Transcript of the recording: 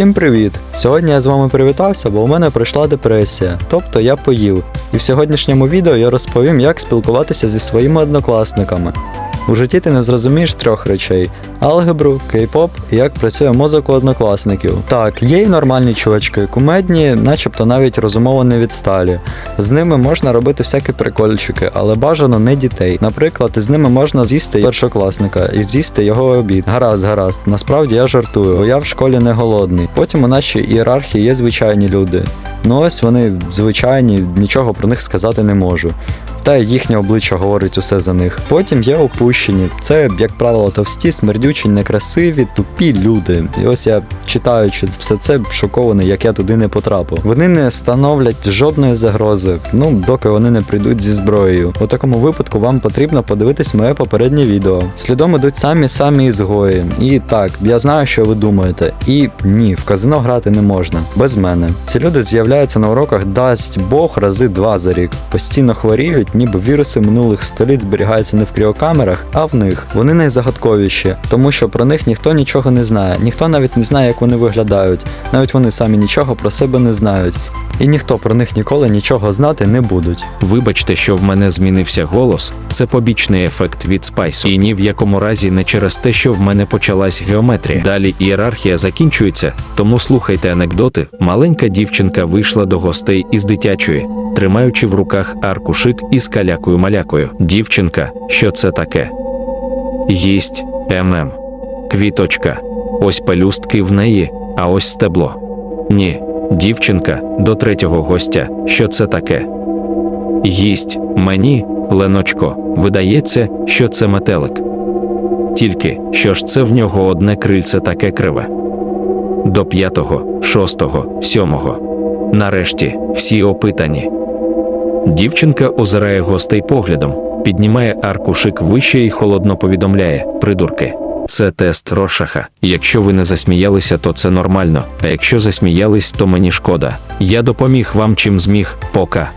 Усім привіт! Сьогодні я з вами привітався, бо у мене прийшла депресія, тобто я поїв. І в сьогоднішньому відео я розповім, як спілкуватися зі своїми однокласниками. У житті ти не зрозумієш трьох речей: алгебру, кей-поп і як працює мозок у однокласників. Так, є й нормальні чувачки, кумедні, начебто навіть розумово не відсталі. З ними можна робити всякі прикольчики, але бажано не дітей. Наприклад, з ними можна з'їсти першокласника і з'їсти його обід. Гаразд, гаразд. Насправді я жартую, бо я в школі не голодний. Потім у нашій ієрархії є звичайні люди. Ну ось вони звичайні, нічого про них сказати не можу. Та їхнє обличчя говорить усе за них. Потім є опущені. Це, як правило, товсті, смердючі, некрасиві, тупі люди. І ось я читаючи все це, шокований, як я туди не потрапив. Вони не становлять жодної загрози, ну доки вони не прийдуть зі зброєю. У такому випадку вам потрібно подивитись моє попереднє відео. Слідом ідуть самі самі ізгої. І так, я знаю, що ви думаєте. І ні, в казино грати не можна. Без мене. Ці люди з'являються на уроках, дасть Бог рази два за рік. Постійно хворіють, ніби віруси минулих століть зберігаються не в кріокамерах, а в них. Вони найзагадковіші, тому що про них ніхто нічого не знає. Ніхто навіть не знає, як вони виглядають. Навіть вони самі нічого про себе не знають. І ніхто про них ніколи нічого знати не будуть. Вибачте, що в мене змінився голос, це побічний ефект від спайсу. І ні в якому разі не через те, що в мене почалась геометрія. Далі ієрархія закінчується, тому слухайте анекдоти. Маленька дівчинка вийшла до гостей із дитячої, тримаючи в руках аркушик із калякою-малякою. Дівчинка, що це таке? Їсть ММ. Квіточка. Ось пелюстки в неї, а ось стебло. Ні, дівчинка до третього гостя. Що це таке? Їсть мені, Леночко, видається, що це метелик. Тільки що ж це в нього одне крильце таке криве. До п'ятого, шостого, сьомого. Нарешті всі опитані. Дівчинка озирає гостей поглядом, піднімає аркушик вище і холодно повідомляє придурки. Це тест Рошаха. Якщо ви не засміялися, то це нормально. А якщо засміялись, то мені шкода. Я допоміг вам чим зміг, пока.